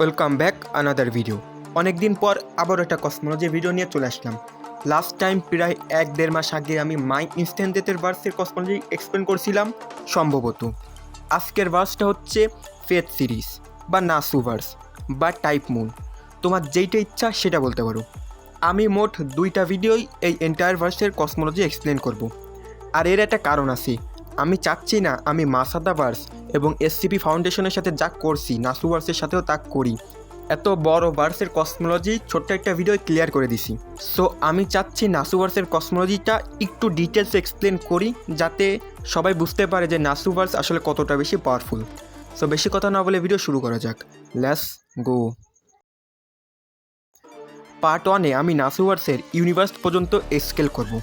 Welcome back another video অনেকদিন পর আবার একটা কসমোলজি ভিডিও নিয়ে চলে আসলাম। লাস্ট টাইম প্রায় এক দেড় মাস আগে আমি মাই ইনস্ট্যান্টের ভার্সের কসমোলজি এক্সপ্লেন করছিলাম, সম্ভবত। আজকের ভার্সটা হচ্ছে ফেথ সিরিজ বা নাসু ভার্স বা টাইপ মুন তোমার যেইটা ইচ্ছা সেটা বলতে পারো। আমি মোট দুইটা ভিডিওই এই এন্টায়ার ভার্সের কসমোলজি এক্সপ্লেন করব। আর এর একটা কারণ আছে। আমি চাচ্ছি না আমি মাসাদা ভার্স এবং এসসিপি ফাউন্ডেশনের সাথে যা করছি নাসু ভার্সের সাথেও তা করি। এত বড় ভার্সের কসমোলজি ছোট্ট একটা ভিডিও ক্লিয়ার করে দিছি। সো আমি চাচ্ছি নাসু ভার্সের কসমোলজিটা একটু ডিটেলস এক্সপ্লেন করি, যাতে সবাই বুঝতে পারে যে নাসু ভার্স আসলে কতটা বেশি পাওয়ারফুল সো বেশি কথা না বলে ভিডিও শুরু করা যাক। লেস গো পার্ট ওয়ানে আমি নাসুভার্সের ইউনিভার্স পর্যন্ত স্কেল করব।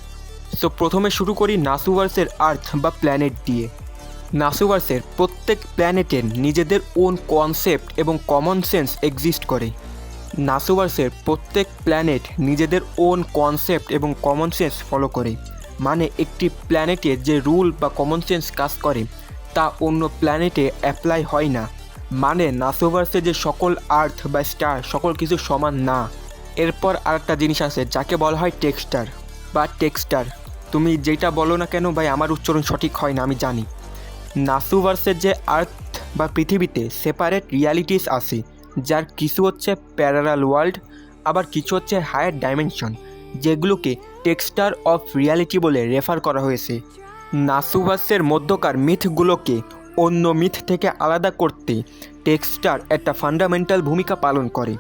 সো প্রথমে শুরু করি নাসুভার্সের আর্থ বা প্ল্যানেট দিয়ে। নাসুভার্সের প্রত্যেক প্ল্যানেটের নিজেদের ওন কনসেপ্ট এবং কমন সেন্স এক্সিস্ট করে। নাসুভার্সের প্রত্যেক প্ল্যানেট নিজেদের ওন কনসেপ্ট এবং কমন সেন্স ফলো করে মানে একটি প্ল্যানেটে যে রুল বা কমন সেন্স কাজ করে, তা অন্য প্ল্যানেটে অ্যাপ্লাই হয় না। মানে নাসোভার্সে যে সকল আর্থ বা স্টার সকল কিছু সমান না। এরপর আরেকটা জিনিস আছে, যাকে বলা হয় টেক্সটার বা টেক্সটার তুমি যেটা বলো না কেন ভাই, আমার উচ্চারণ সঠিক হয় না, আমি জানি। নাসুভার্সের যে আর্থ বা পৃথিবীতে সেপারেট রিয়ালিটিস আসে যার কিছু হচ্ছে প্যারালাল ওয়ার্ল্ড আবার কিছু হচ্ছে হায়ার ডাইমেনশন যেগুলোকে টেক্সটার অফ রিয়ালিটি বলে রেফার করা হয়েছে। নাসুভার্সের মধ্যকার মিথগুলোকে অন্য মিথ থেকে আলাদা করতে টেক্সটার একটা ফান্ডামেন্টাল ভূমিকা পালন করে।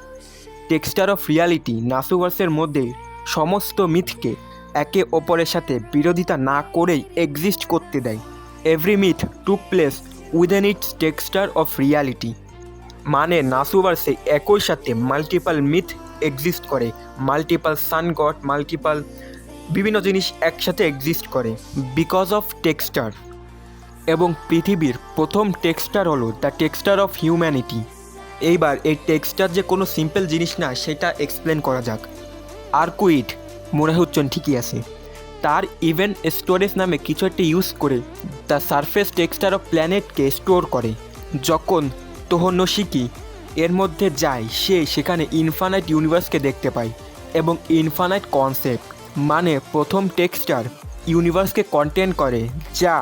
টেক্সটার অফ রিয়ালিটি নাসুভার্সের মধ্যে সমস্ত মিথকে একে অপরের সাথে বিরোধিতা না করেই এক্সিস্ট করতে দেয়। Every myth to place within its texture of reality মানে নাসুভার্সে একই সাথে মাল্টিপাল মিথ এক্সিস্ট করে মাল্টিপাল সান গড মাল্টিপাল বিভিন্ন জিনিস একসাথে এক্সিস্ট করে বিকজ অফ টেক্সটার এবং পৃথিবীর প্রথম টেক্সটার হলো দ্য টেক্সটার অফ হিউম্যানিটি এইবার এই টেক্সটার যে কোনো সিম্পল জিনিস না সেটা এক্সপ্লেন করা যাক আর্কুইড মনে হচ্ছেন ঠিকই আছে তার ইভেন্ট স্টোরেজ নামে কিছু একটা ইউজ করে দ্য সারফেস টেক্সটার অফ প্ল্যানেটকে স্টোর করে। যখন তোহনশিকি এর মধ্যে যায়, সে সেখানে ইনফানাইট ইউনিভার্সকে দেখতে পায় এবং ইনফানাইট কনসেপ্ট মানে প্রথম টেক্সটার ইউনিভার্সকে কন্টেন করে, যা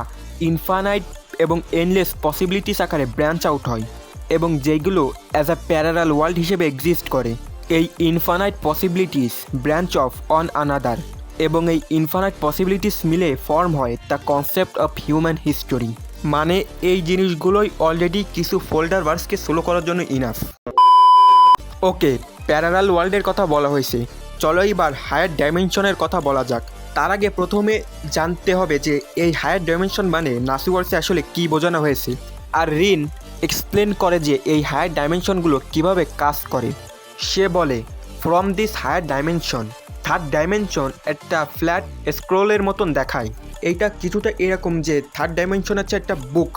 ইনফানাইট এবং এনলেস পসিবিলিটিস আকারে ব্রাঞ্চ আউট হয় এবং যেগুলো অ্যাজ আ প্যারালাল ওয়ার্ল্ড হিসেবে এক্সিস্ট করে। এই infinite possibilities branch off on another এবং এই ইনফানাইট পসিবিলিটিস মিলে ফর্ম হয় the concept of human history মানে এই জিনিসগুলোই অলরেডি কিছু ফোল্ডার ভার্সকে সোলো করার জন্য ইনাফ ওকে প্যারালাল ওয়ার্ল্ডের কথা বলা হয়েছে। চলো এবার হায়ার ডাইমেনশনের কথা বলা যাক। তার আগে প্রথমে জানতে হবে যে এই হায়ার ডাইমেনশন মানে নাসিওয়ার্সে আসলে কি বোঝানো হয়েছে। আর রিন এক্সপ্লেন করে যে এই হায়ার ডাইমেনশনগুলো কীভাবে কাজ করে। সে বলে from this higher dimension third dimension একটা ফ্ল্যাট স্ক্রোলের মতন দেখায়। এইটা কিছুটা এরকম যে থার্ড ডাইমেনশন হচ্ছে একটা বুক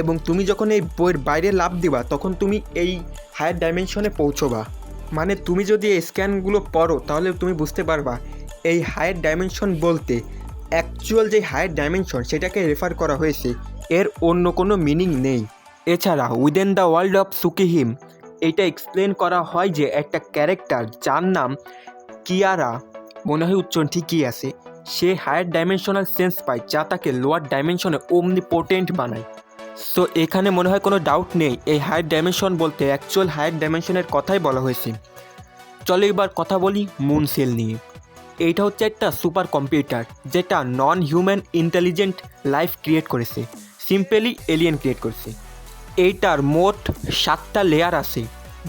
এবং তুমি যখন এই বইয়ের বাইরে লাভ দিবা, তখন তুমি এই হায়ার ডাইমেনশনে পৌঁছবা। মানে তুমি যদি এই স্ক্যানগুলো পড়ো, তাহলে তুমি বুঝতে পারবা, এই হায়ার ডাইমেনশন বলতে অ্যাকচুয়াল যে হায়ার ডাইমেনশন সেটাকে রেফার করা হয়েছে, এর অন্য কোনো মিনিং নেই। এছাড়া উইদেন দ্য ওয়ার্ল্ড অফ সুকিহিম এটা এক্সপ্লেন করা হয় যে একটা ক্যারেক্টার যার নাম কিয়ারা মনে হয় উচ্চারণ ঠিকই আছে। সে হায়ার ডাইমেনশনাল সেন্স পায়, যা তাকে লোয়ার ডাইমেনশনে অমনি পোটেন্ট বানায়। সো এখানে মনে হয় কোনো ডাউট নেই, এই হায়ার ডাইমেনশন বলতে অ্যাকচুয়াল হায়ার ডাইমেনশনের কথাই বলা হয়েছে। চলো এবার কথা বলি মুন সেল নিয়ে। এইটা হচ্ছে একটা সুপার কম্পিউটার যেটা non human intelligent life create করেছে সিম্পলি এলিয়েন ক্রিয়েট করেছে। এইটার মোট সাতটা লেয়ার আছে,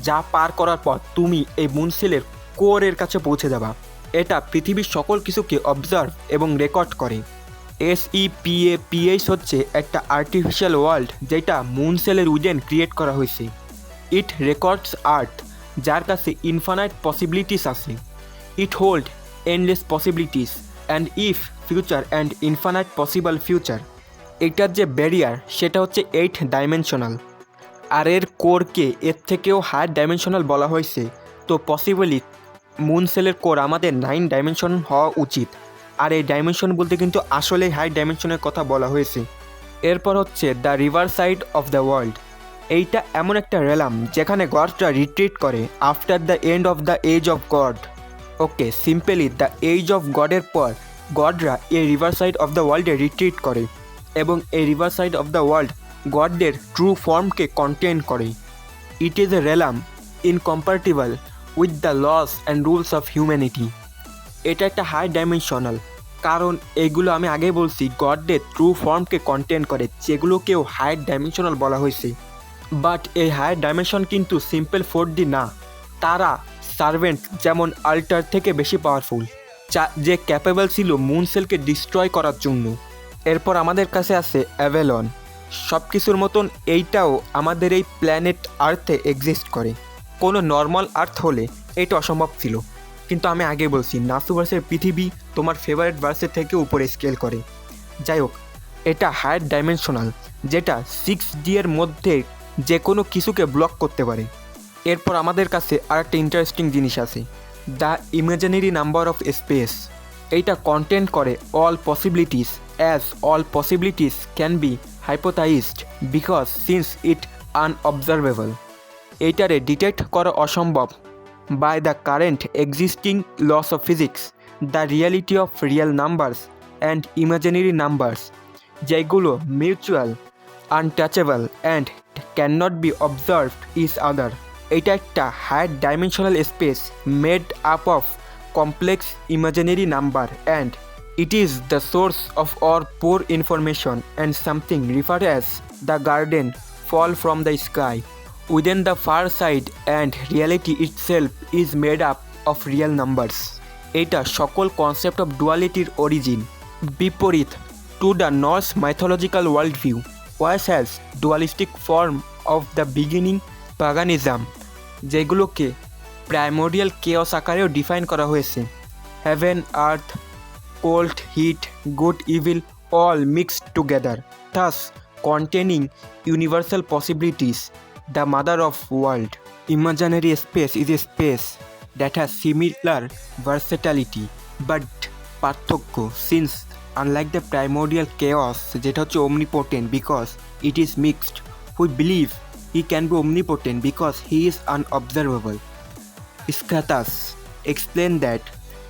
যা পার করার পর তুমি এই মুনসেলের কোরের কাছে পৌঁছে দেওয়া এটা পৃথিবীর সকল কিছুকে অবজার্ভ এবং রেকর্ড করে। S E P A P H হচ্ছে একটা আর্টিফিশিয়াল ওয়ার্ল্ড যেটা মুনসেলের উইডেন ক্রিয়েট করা হয়েছে। ইট রেকর্ডস আর্থ যার কাছে ইনফানাইট পসিবিলিটিস আছে। It hold endless possibilities and if future and infinite possible future এটার যে ব্যারিয়ার সেটা হচ্ছে এইট ডাইমেনশনাল আর এর কোরকে এর থেকেও হায়ার ডাইমেনশনাল বলা হয়েছে। তো পসিবলি মুন সেলের কোর আমাদের নাইন ডাইমেনশন হওয়া উচিত। আর এই ডাইমেনশন বলতে কিন্তু আসলেই হাই ডাইমেনশনের কথা বলা হয়েছে। এরপর হচ্ছে the river side of the world এইটা এমন একটা রেলাম যেখানে গডরা রিট্রিট করে after the end of the age of god okay simply the age of গডের পর গডরা এই রিভার সাইড অফ দ্য ওয়ার্ল্ডে রিট্রিট করে এবং এই river side of the world গডদের true ফর্মকে কন্টেন করে। It is a realm incomparable with the laws and rules of humanity এটা একটা হাই ডাইমেনশনাল কারণ এগুলো আমি আগে বলছি গডদের ট্রু ফর্মকে কন্টেন করে, যেগুলোকেও হায়ার ডাইমেনশনাল বলা হয়েছে। বাট এই হায়ার ডাইমেনশন কিন্তু সিম্পল ফোর ডি না, তারা সার্ভেন্ট যেমন আল্টার থেকে বেশি পাওয়ারফুল যা, যে ক্যাপেবল ছিল মুন সেলকে ডিস্ট্রয় করার জন্য। এরপর আমাদের কাছে আছে অ্যাভেলন সব কিছুর মতন এইটাও আমাদের এই প্ল্যানেট আর্থে এক্সিস্ট করে। কোনো নর্মাল আর্থ হলে এটা অসম্ভব ছিল। কিন্তু আমি আগে বলছি নাসুভার্সের পৃথিবী তোমার ফেভারিট ভার্সের থেকে উপরে স্কেল করে। যাই হোক, এটা হায়ার ডাইমেনশনাল যেটা সিক্স ডি এর মধ্যে যে কোনো কিছুকে ব্লক করতে পারে। এরপর আমাদের কাছে আর একটা ইন্টারেস্টিং জিনিস আছে the imaginary number of space এইটা কন্টেন্ট করে all possibilities as all possibilities can be hypothesised because since it unobservable এইটারে ডিটেক্ট করা অসম্ভব। By the current existing laws of physics the reality of real numbers and imaginary numbers যেগুলো mutual untouchable and can not be observed is other এটা একটা higher dimensional space made up of complex imaginary number and it is the source of our poor information and something referred as the garden fall from the sky. Within the far side and reality itself is made up of real numbers. এটা সকল concept of ডুয়ালিটির origin বিপরীত to the Norse mythological world view which has dualistic form of the beginning paganism যেগুলোকে primordial chaos আকারেও define করা হয়েছে। Heaven earth cold heat good evil all mixed together thus containing universal possibilities The mother of world imaginary space is a space that has similar versatility but পার্থক্য since unlike the primordial chaos যেটা হচ্ছে omnipotent because it is mixed we believe he can be omnipotent because he is unobservable Scathas explained that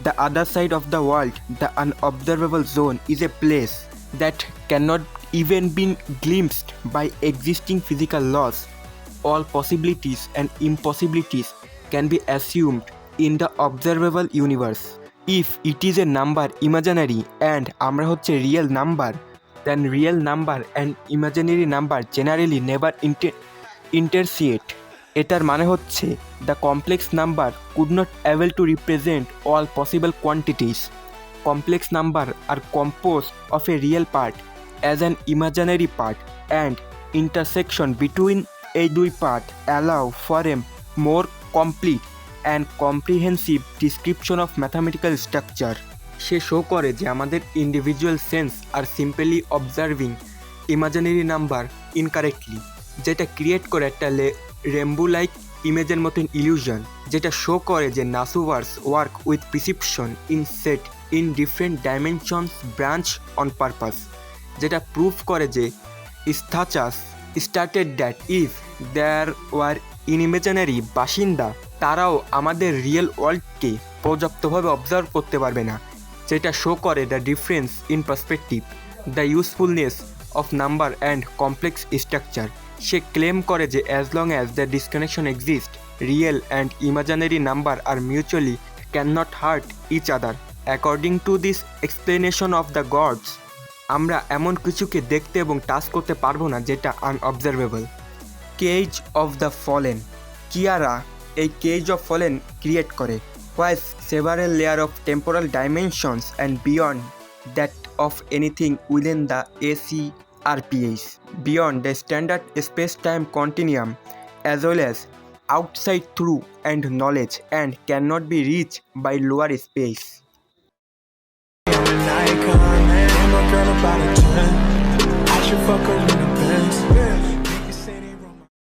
the other side of the world, the unobservable zone, is a place that cannot even be glimpsed by existing physical laws. All possibilities and impossibilities can be assumed in the observable universe. If it is a number imaginary and আমরা হচ্ছে real number, then real number and imaginary number generally never inter interciate. এটার মানে হচ্ছে the complex number could not avail to represent all possible quantities complex number are compose of a real part as an imaginary part and intersection between এই দুই part allow for them more complete and comprehensive description of mathematical structure say show করে যে আমাদের individual sense are simply observing imaginary number incorrectly যেটা create করে একটা রেম্বু like ইমেজের মতন ইলিউশন যেটা শো করে যে Nasuverse work with perception in set in different dimensions branch on purpose যেটা প্রুভ করে যে স্থাচাস started that if there were in imaginary বাসিন্দা, তারাও আমাদের রিয়েল ওয়ার্ল্ডকে পর্যাপ্তভাবে অবজার্ভ করতে পারবে না। যেটা শো করে the difference in perspective the usefulness of number and complex structure say claim করে যে as long as the disconnection exist real and imaginary number are mutually can not hurt each other according to this explanation of the gods আমরা এমন কিছুকে দেখতে এবং touch করতে পারব না যেটা unobservable cage of the fallen Kiara এই কেজ অফ ফলেন ক্রিয়েট করে। Which several layer of temporal dimensions and beyond that of anything within the AC RPAs beyond the standard space-time continuum, as well as outside through and knowledge, and cannot be reached by lower space. Girl about a 10. I should fuck her in the Benz.